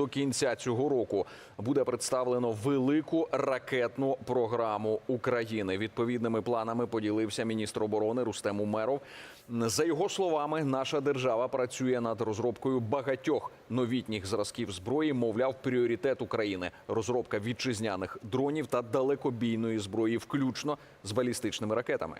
до кінця цього року буде представлено велику ракетну програму України. Відповідними планами поділився міністр оборони Рустем Умеров. За його словами, наша держава працює над розробкою багатьох новітніх зразків зброї. Мовляв, пріоритет України розробка вітчизняних дронів та далекобійної зброї, включно з балістичними ракетами.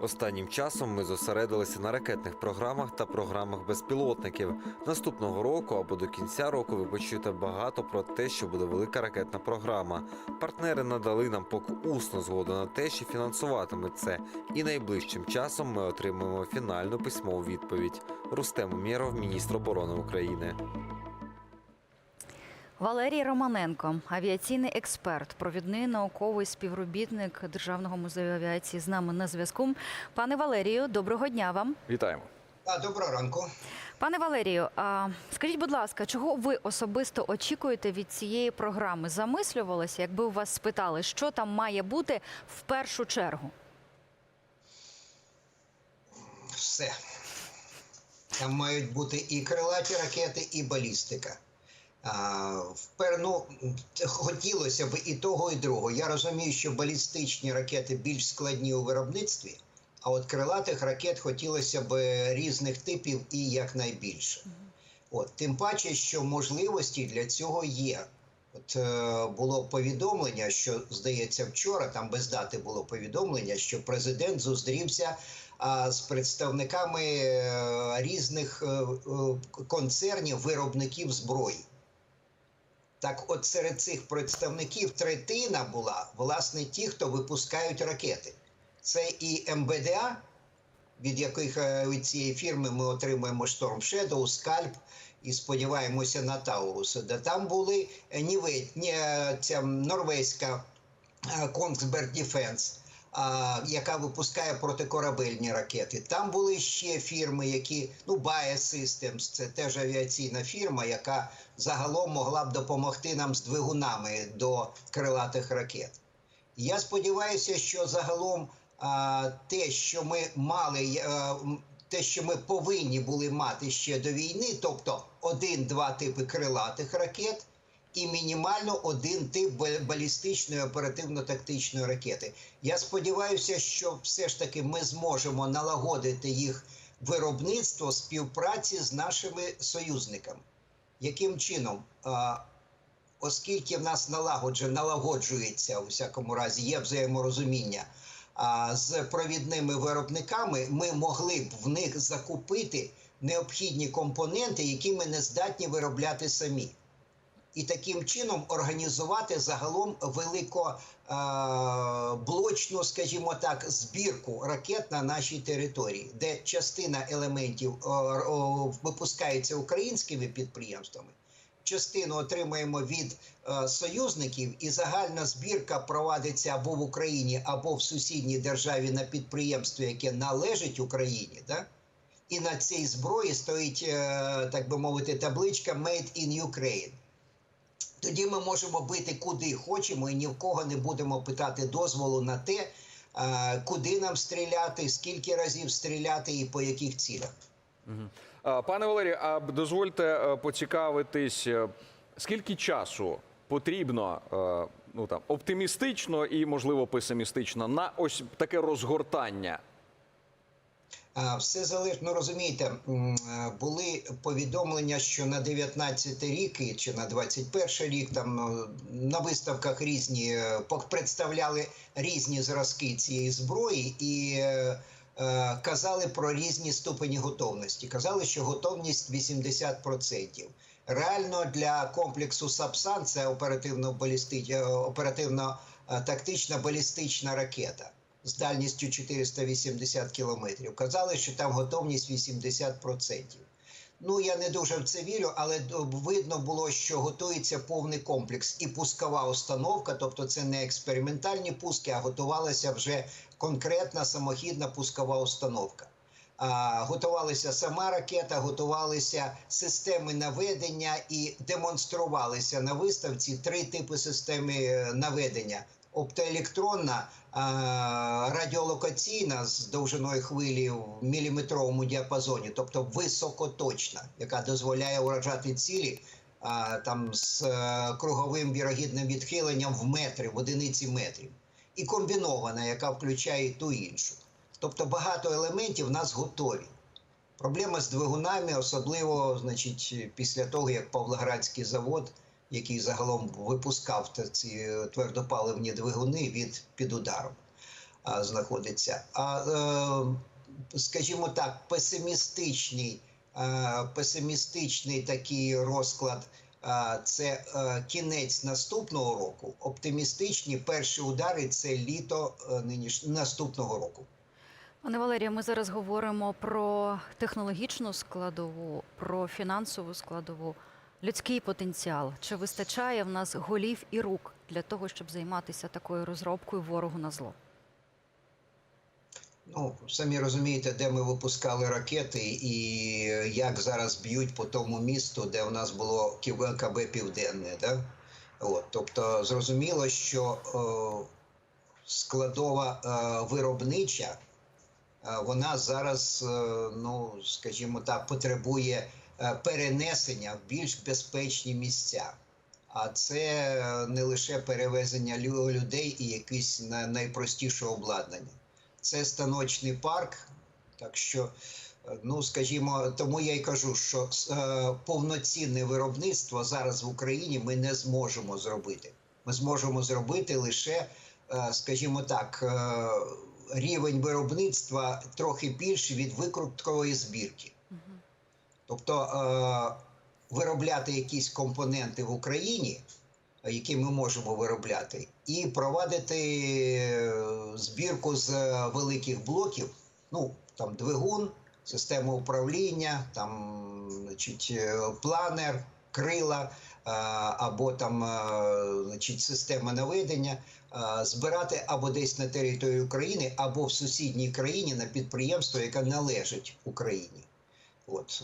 Останнім часом ми зосередилися на ракетних програмах та програмах безпілотників. Наступного року або до кінця року ви почуєте багато про те, що буде велика ракетна програма. Партнери надали нам поки усну згоду на те, що фінансуватимуть це. І найближчим часом ми отримаємо фінальну письмову відповідь. Рустем Умєров, міністр оборони України. Валерій Романенко, авіаційний експерт, провідний науковий співробітник Державного музею авіації з нами на зв'язку. Пане Валерію, доброго дня вам. Вітаємо. А, доброго ранку. Пане Валерію, скажіть, будь ласка, чого ви особисто очікуєте від цієї програми? Замислювалися, якби у вас спитали, що там має бути в першу чергу? Все. Там мають бути і крилаті ракети, і балістика. Ну, хотілося б і того, і другого. Я розумію, що балістичні ракети більш складні у виробництві, а от крилатих ракет хотілося б різних типів і якнайбільше. От, тим паче, що можливості для цього є. От е, було повідомлення, що здається, вчора там без дати було повідомлення, що президент зустрівся а, з представниками е, різних е, е, концернів виробників зброї. Так, от серед цих представників третина була власне ті, хто випускають ракети. Це і МБДА, від яких е, від цієї фірми ми отримуємо Storm Shadow, Скальп і сподіваємося на Таурус. Де там були Нівет, ні, е, ця норвезька е, Kongsberg Defense, яка випускає протикорабельні ракети. Там були ще фірми, які ну Bae Systems, це теж авіаційна фірма, яка загалом могла б допомогти нам з двигунами до крилатих ракет. Я сподіваюся, що загалом а, те, що ми мали, м, те, що ми повинні були мати ще до війни, тобто один-два типи крилатих ракет. І мінімально один тип балістичної оперативно-тактичної ракети. Я сподіваюся, що все ж таки ми зможемо налагодити їх виробництво співпраці з нашими союзниками. Яким чином? Оскільки в нас налагоджує, налагоджується у всякому разі, є взаєморозуміння з провідними виробниками, ми могли б в них закупити необхідні компоненти, які ми не здатні виробляти самі. І таким чином організувати загалом великоблочну, скажімо так, збірку ракет на нашій території, де частина елементів випускається українськими підприємствами, частину отримаємо від е, союзників, і загальна збірка провадиться або в Україні, або в сусідній державі на підприємстві, яке належить Україні. Да? І на цій зброї стоїть, е, так би мовити, табличка Made in Ukraine. Тоді ми можемо бити куди хочемо і ні в кого не будемо питати дозволу на те, куди нам стріляти, скільки разів стріляти і по яких цілях. Пане Валерію, а дозвольте е, поцікавитись, е, скільки часу потрібно е, ну там оптимістично і можливо песимістично на ось таке розгортання. Все залежить, ну розумієте, були повідомлення, що на 19 рік чи на 21 рік там е, на виставках різні е, представляли різні зразки цієї зброї і е, казали про різні ступені готовності. Казали, що готовність 80%. Реально для комплексу Сапсан це оперативно балістична оперативно тактична балістична ракета з дальністю 480 кілометрів. Казали, що там готовність 80%. Ну, я не дуже в це вірю, але видно було, що готується повний комплекс і пускова установка, тобто це не експериментальні пуски, а готувалася вже конкретна самохідна пускова установка. А, готувалася сама ракета, готувалися системи наведення і демонструвалися на виставці три типи системи е, наведення: оптоелектронна радіолокаційна з довжиною хвилі в міліметровому діапазоні, тобто високоточна, яка дозволяє уражати цілі там з е, круговим вірогідним відхиленням в метри, в одиниці метрів, і комбінована, яка включає ту іншу. Тобто багато елементів в нас готові. Проблема з двигунами, особливо значить, після того, як Павлоградський завод, який загалом випускав ці твердопаливні двигуни від під ударом, а, знаходиться. А е, скажімо так, песимістичний, е, песимістичний такий розклад. Це е, кінець наступного року. Оптимістичні перші удари це літо е, ниніш наступного року. Пане Валерію, ми зараз говоримо про технологічну складову, про фінансову складову, людський потенціал. Чи вистачає в нас голів і рук для того, щоб займатися такою розробкою ворогу на зло? Ну, самі розумієте, де ми випускали ракети, і як зараз б'ють по тому місту, де у нас було КБ Південне. Да? От, тобто, зрозуміло, що е, складова е, виробнича, е, вона зараз, е, ну, скажімо так, потребує перенесення в більш безпечні місця. А це не лише перевезення людей і якесь найпростіше обладнання це станочний парк. Так що, е, ну скажімо, тому я й кажу, що е, повноцінне виробництво зараз в Україні ми не зможемо зробити. Ми зможемо зробити лише, е, скажімо так, е, рівень виробництва трохи більший від викруткової збірки. Тобто е, виробляти якісь компоненти в Україні, які ми можемо виробляти, і провадити е, збірку з е, великих блоків, ну там двигун, система управління, там значить, планер, крила або там значить, система наведення. Збирати або десь на території України, або в сусідній країні на підприємство, яке належить Україні. От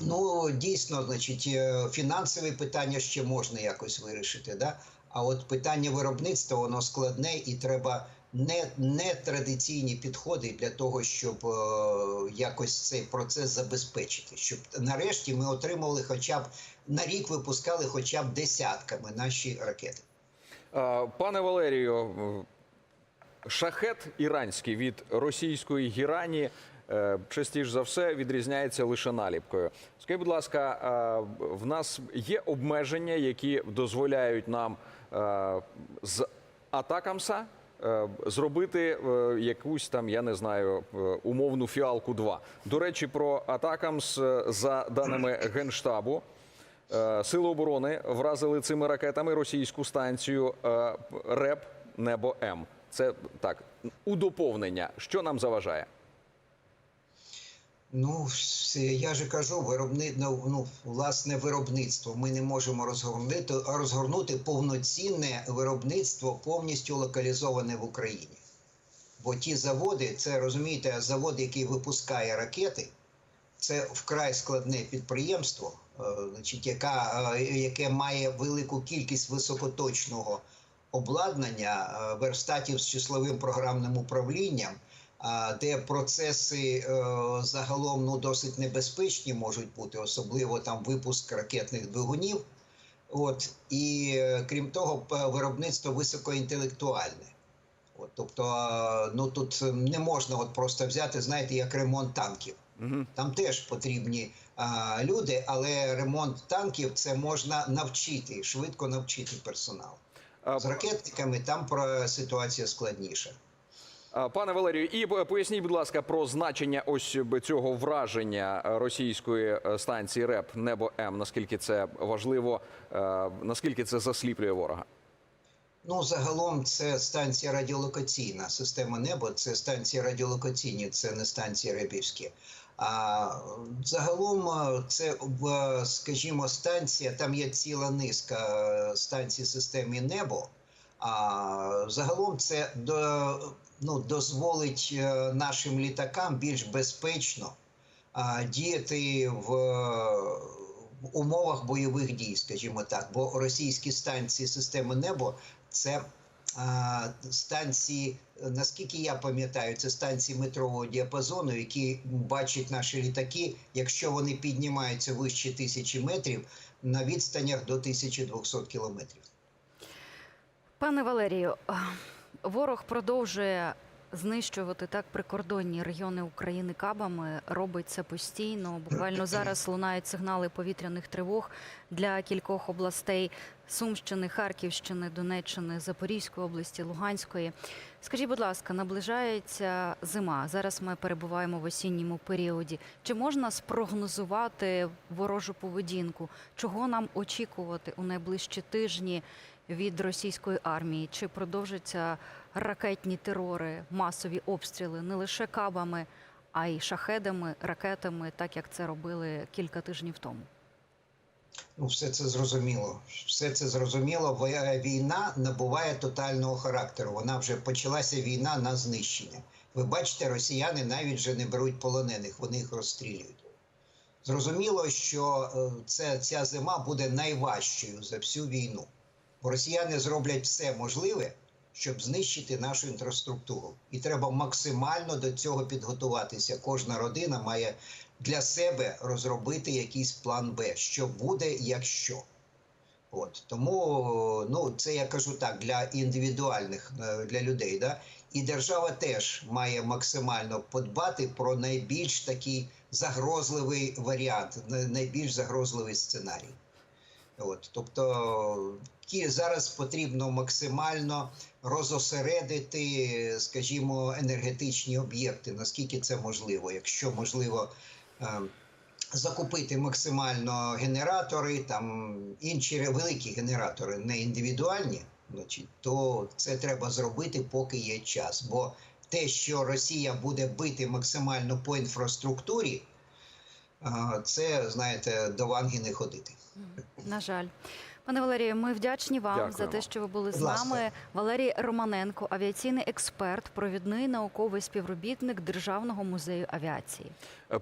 Ну, дійсно, значить, е, фінансові питання ще можна якось вирішити. Да? А от питання виробництва воно складне і треба не, не традиційні підходи для того, щоб е, якось цей процес забезпечити. Щоб нарешті ми отримали хоча б на рік випускали хоча б десятками наші ракети. Пане Валерію, шахет іранський від російської гірані частіше за все відрізняється лише наліпкою. Скажіть, будь ласка, е, в нас є обмеження, які дозволяють нам е, з атакамса е, зробити е, якусь там, я не знаю, е, умовну фіалку 2 До речі, про атакамс е, за даними генштабу. Е, Сили оборони вразили цими ракетами російську станцію е, РЕП Небо М. Це так у доповнення. Що нам заважає? Ну, я же кажу, виробни... ну, ну, власне виробництво. Ми не можемо розгорнути, розгорнути повноцінне виробництво повністю локалізоване в Україні. Бо ті заводи, це розумієте, завод, який випускає ракети, це вкрай складне підприємство, е, значить, яка, е, яке має велику кількість високоточного обладнання, е, верстатів з числовим програмним управлінням, де процеси е, загалом ну, досить небезпечні можуть бути, особливо там випуск ракетних двигунів. От, і е, крім того, виробництво високоінтелектуальне. От, тобто, е, ну тут не можна от просто взяти, знаєте, як ремонт танків. Угу. Там теж потрібні а, люди, але ремонт танків це можна навчити, швидко навчити персонал. З ракетниками там про ситуація складніша. Пане Валерію, і е, поясніть, будь ласка, про значення ось цього враження е, російської е, станції РЕП Небо М. Наскільки це важливо, е, наскільки це засліплює ворога? Ну, загалом це станція радіолокаційна. Система небо це станції радіолокаційні, це не станції ребівські. А загалом е, це, скажімо, станція, там є ціла низка е, станцій системи небо. А загалом це до, ну, дозволить е, нашим літакам більш безпечно діяти в, в умовах бойових дій, скажімо так. Бо російські станції системи небо це станції, е, наскільки я пам'ятаю, це станції метрового діапазону, які бачать наші літаки, якщо вони піднімаються вище тисячі метрів на відстанях до 1200 кілометрів. Пане Валерію, ворог продовжує знищувати так прикордонні регіони України кабами. Робить це постійно. Буквально зараз лунають сигнали повітряних тривог для кількох областей Сумщини, Харківщини, Донеччини, Запорізької області, Луганської. Скажіть, будь ласка, наближається зима. Зараз ми перебуваємо в осінньому періоді. Чи можна спрогнозувати ворожу поведінку? Чого нам очікувати у найближчі тижні від російської армії? Чи продовжаться ракетні терори, масові обстріли не лише кабами, а й шахедами, ракетами, так як це робили кілька тижнів тому? Ну, все це зрозуміло. Все це зрозуміло. Війна набуває тотального характеру. Вона вже почалася війна на знищення. Ви бачите, росіяни навіть вже не беруть полонених, вони їх розстрілюють. Зрозуміло, що е, це, ця зима буде найважчою за всю війну. Росіяни зроблять все можливе, щоб знищити нашу інфраструктуру. І треба максимально до цього підготуватися. Кожна родина має для себе розробити якийсь план Б, що буде, якщо. От тому ну це я кажу так для індивідуальних е, для людей. Да? І держава теж має максимально подбати про найбільш такий загрозливий варіант, найбільш загрозливий сценарій. От, тобто ті зараз потрібно максимально розосередити, скажімо, енергетичні об'єкти, наскільки це можливо, якщо можливо. е, Закупити максимально генератори, там інші великі генератори, не індивідуальні, значить, то це треба зробити, поки є час. Бо те, що Росія буде бити максимально по інфраструктурі, а, це, знаєте, до Ванги не ходити. На жаль. Пане Валерію, ми вдячні вам за те, що ви були з ласка. нами. Валерій Романенко, авіаційний експерт, провідний науковий співробітник Державного музею авіації. Е,